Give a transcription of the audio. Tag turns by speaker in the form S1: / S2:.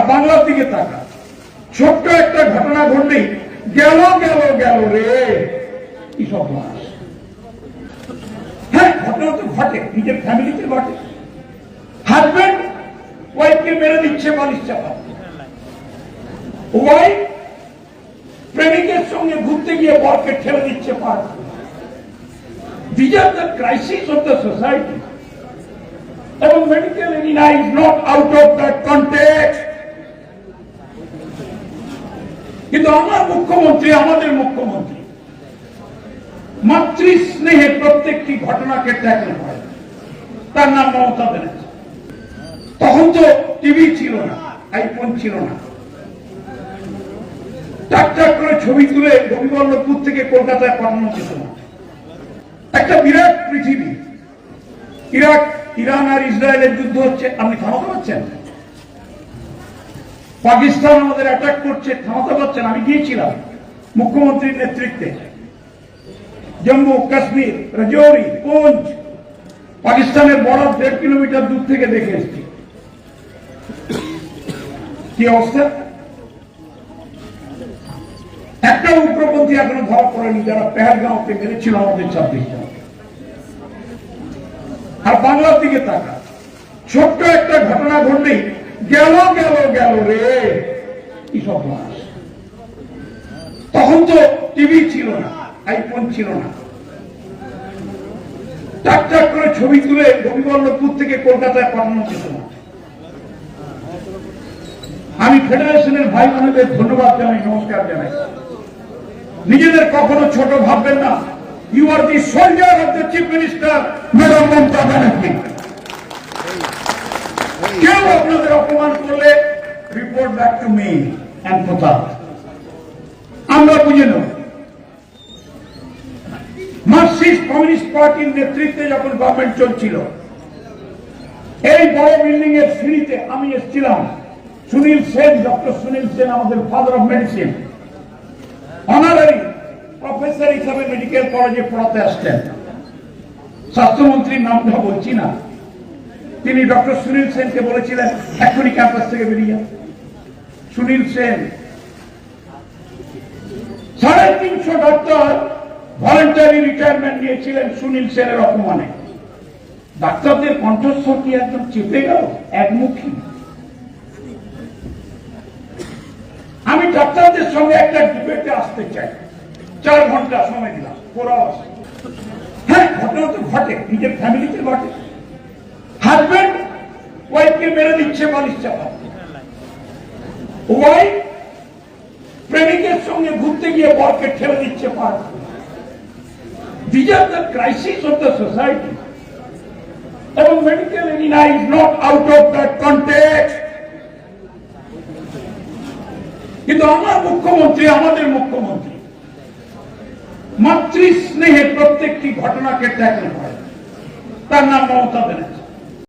S1: আর বাংলার দিকে তাকা ছোট্ট একটা ঘটনা ঘটলেই গেল গেল গেল রে। কি সব হ্যাঁ ঘটনা তো ঘটে, নিজের ফ্যামিলিতে ঘটে। হাজবেন্ড ওয়াইফকে মেরে দিচ্ছে, বালিশ চাপা। ওয়াইফ প্রেমিকের সঙ্গে ঘুরতে গিয়ে বরকে ঠেলে দিচ্ছে পার These are the crises of the society. এবং medical arena is not out of that context কিন্তু আমার মুখ্যমন্ত্রী আমাদের মুখ্যমন্ত্রী। মাতৃ স্নেহে প্রত্যেকটি ঘটনাকে ট্যাকল করে। তার নাম মমতা ব্যানার্জি। তখন তো টিভি ছিল না, আইফোন ছিল না। টাক টাক করে ছবি তুলে গোপীবল্লভপুর থেকে কলকাতায় পাঠানো যেত না একটা বিরাট পৃথিবী। ইরাক, ইরান আর ইসরায়েলের যুদ্ধ হচ্ছে, আপনি থামাতে পারছেন পাকিস্তান আমাদের অ্যাটাক করছে থামাতে পারছেন আমি গিয়েছিলাম মুখ্যমন্ত্রীর নেতৃত্বে। জম্মু, কাশ্মীর, রাজৌরি পুঞ্চ পাকিস্তানের বর্ডার দেড় কিলোমিটার দূর থেকে দেখে এসেছি। কি অবস্থা? একটা উগ্রপন্থী এখনও ধরা পড়েনি, যারা পেহেলগাঁওকে মেরেছিল আমাদের ছাব্বিশ জন। আর বাংলার দিকে তাকা ছোট্ট একটা ঘটনা ঘটলেই গেল গেল গেল রে। কি তখন তো টিভি ছিল না, আইফোন ছিল না। টাক টাক করে ছবি তুলে গোপীবল্লভপুর থেকে কলকাতায় পাঠানো যেত না আমি ফেডারেশনের ভাই বোনদের ধন্যবাদ জানাই, নমস্কার জানাই। নিজেদের কখনো ছোট ভাববেন না। You are the soldier of the chief minister madam Mamata Banerjee. কেউ আপনাদের অপমান করলে report back to me and Pratap আমরা বুঝে নেব মার্কসিস্ট কমিউনিস্ট পার্টির নেতৃত্বে যখন গভর্নমেন্ট চলছিল, এই বড় বিল্ডিং এর সিঁড়িতে আমি এসেছিলাম। সুনীল সেন, ডক্টর সুনীল সেন, আমাদের father of medicine honorary professor হিসাবে মেডিকেল কলেজে পড়াতে আসতেন। স্বাস্থ্যমন্ত্রীর নামটা বলছি না। তিনি ডক্টর সুনীল সেনকে বলেছিলেন এখনই ক্যাম্পাস থেকে বেরিয়ে। সুনীল সেন। সাড়ে তিনশো ডক্টর ভলেন্টারি রিটায়ারমেন্ট নিয়েছিলেন সুনীল সেনের অপমানে। ডাক্তারদের কণ্ঠস্বর কি একদম চেপে গেল? একমুখী। আমি ডাক্তারদের সঙ্গে একটা ডিবেটে আসতে চাই। চার ঘণ্টা সময় দিলাম ফোর হ্যাঁ ঘটনা তো ঘটে, নিজের ফ্যামিলিতে ঘটে। হাজবেন্ড ওয়াইফকে মেরে দিচ্ছে, বালিশ চাপা। ওয়াইফ প্রেমিকের সঙ্গে ঘুরতে গিয়ে বরকে ঠেলে দিচ্ছে পার these are the crisis of the society এবং medical arena is not out of that context কিন্তু আমার মুখ্যমন্ত্রী, আমাদের মুখ্যমন্ত্রী মাতৃ স্নেহে প্রত্যেকটি ঘটনাকে ট্যাকল করে। তার নাম মমতা ব্যানার্জি।